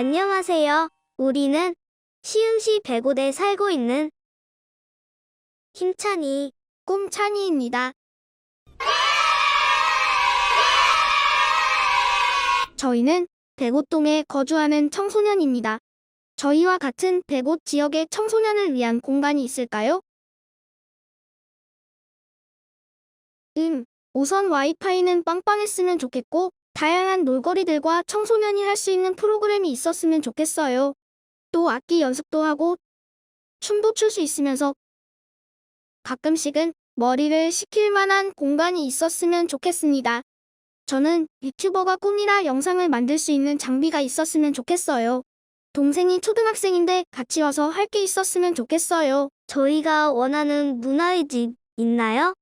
안녕하세요. 우리는 시흥시 백오대에 살고 있는 힘찬이, 꿈찬이입니다. 저희는 백오동에 거주하는 청소년입니다. 저희와 같은 백오 지역의 청소년을 위한 공간이 있을까요? 음, 우선 와이파이는 빵빵했으면 좋겠고, 다양한 놀거리들과 청소년이 할 수 있는 프로그램이 있었으면 좋겠어요. 또 악기 연습도 하고, 춤도 출 수 있으면서, 가끔씩은 머리를 식힐 만한 공간이 있었으면 좋겠습니다. 저는 유튜버가 꿈이라 영상을 만들 수 있는 장비가 있었으면 좋겠어요. 동생이 초등학생인데 같이 와서 할 게 있었으면 좋겠어요. 저희가 원하는 문화의 집 있나요?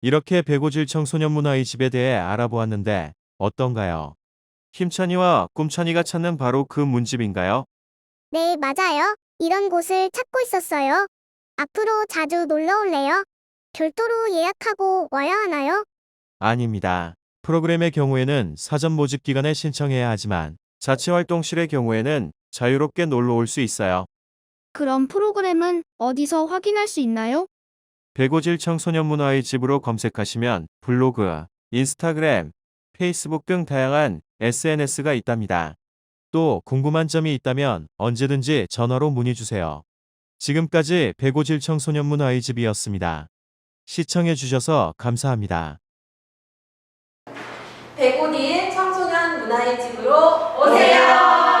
이렇게 배고질 청소년 문화의 집에 대해 알아보았는데 어떤가요? 힘찬이와 꿈찬이가 찾는 바로 그 문집인가요? 네, 맞아요. 이런 곳을 찾고 있었어요. 앞으로 자주 놀러 올래요? 별도로 예약하고 와야 하나요? 아닙니다. 프로그램의 경우에는 사전 모집 기간에 신청해야 하지만 자치활동실의 경우에는 자유롭게 놀러 올 수 있어요. 그럼 프로그램은 어디서 확인할 수 있나요? 백오질 청소년 문화의 집으로 검색하시면 블로그, 인스타그램, 페이스북 등 다양한 SNS가 있답니다. 또 궁금한 점이 있다면 언제든지 전화로 문의 주세요. 지금까지 백오질 청소년 문화의 집이었습니다. 시청해 주셔서 감사합니다. 105일 청소년 문화의 집으로 오세요.